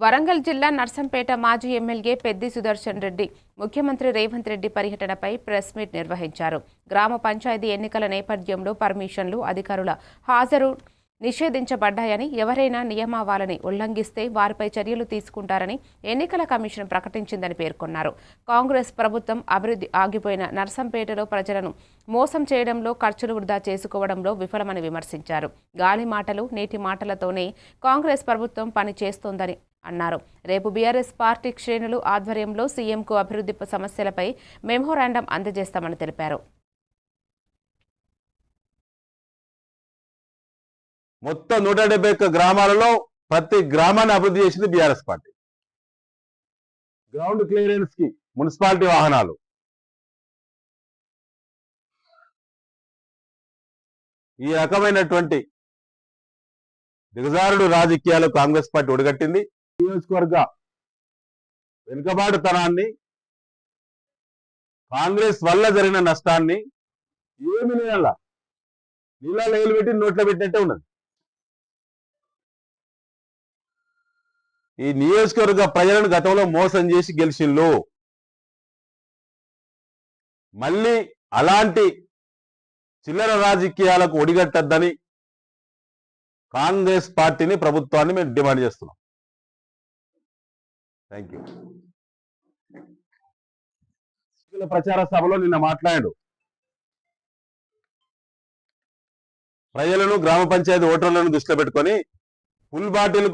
వరంగల్ జిల్లా నర్సంపేట మాజీ ఎమ్మెల్యే పెద్ది సుదర్శన్ రెడ్డి ముఖ్యమంత్రి రేవంత్ రెడ్డి పర్యటనపై ప్రెస్ మీట్ నిర్వహించారు. గ్రామ పంచాయతీ ఎన్నికల నేపథ్యంలో పర్మిషన్లు అధికారుల హాజరు నిషేధించబడ్డాయని ఎవరైనా నియమావాలని ఉల్లంఘిస్తే వారిపై చర్యలు తీసుకుంటారని ఎన్నికల కమిషన్ ప్రకటించిందని పేర్కొన్నారు. కాంగ్రెస్ ప్రభుత్వం అభివృద్ధి ఆగిపోయిన నర్సంపేటలో ప్రజలను మోసం చేయడంలో ఖర్చులు వృధా చేసుకోవడంలో విఫలమని విమర్శించారు. గాలి మాటలు నేటి మాటలతోనే కాంగ్రెస్ ప్రభుత్వం పని చేస్తోందని అన్నారు. రేపు బీఆర్ఎస్ పార్టీ శ్రేణులు ఆధ్వర్యంలో సీఎంకు అభివృద్ధి సమస్యలపై మెమోరాండం అందజేస్తామని తెలిపారు. మొత్తం నూట డెబ్బై ఒక్క గ్రామాలలో ప్రతి గ్రామాన్ని అభివృద్ధి చేసింది బీఆర్ఎస్ పార్టీ. గ్రౌండ్ క్లియరెన్స్కి మున్సిపాలిటీ వాహనాలు. ఈ రకమైనటువంటి దిగజారుడు రాజకీయాలు కాంగ్రెస్ పార్టీ ఒడిగట్టింది. నియోజకవర్గ వెనుకబాటుతనాన్ని కాంగ్రెస్ వల్ల జరిగిన నష్టాన్ని ఏమి నెల? నీళ్ళ ఏలు పెట్టి నోట్లో పెట్టినట్టే ఉన్నది. ఈ నియోజకవర్గ ప్రజలను గతంలో మోసం చేసి గెలిచిల్లు మళ్ళీ అలాంటి చిల్లర రాజకీయాలకు ఒడిగట్టద్దని కాంగ్రెస్ పార్టీని ప్రభుత్వాన్ని మేము డిమాండ్ చేస్తున్నాం. థ్యాంక్ యూ ప్రచార సభలో నిన్న మాట్లాడాడు ప్రజలను గ్రామ పంచాయతీ ఓటర్లను దృష్టిలో పెట్టుకొని ఫుల్ బాటిల్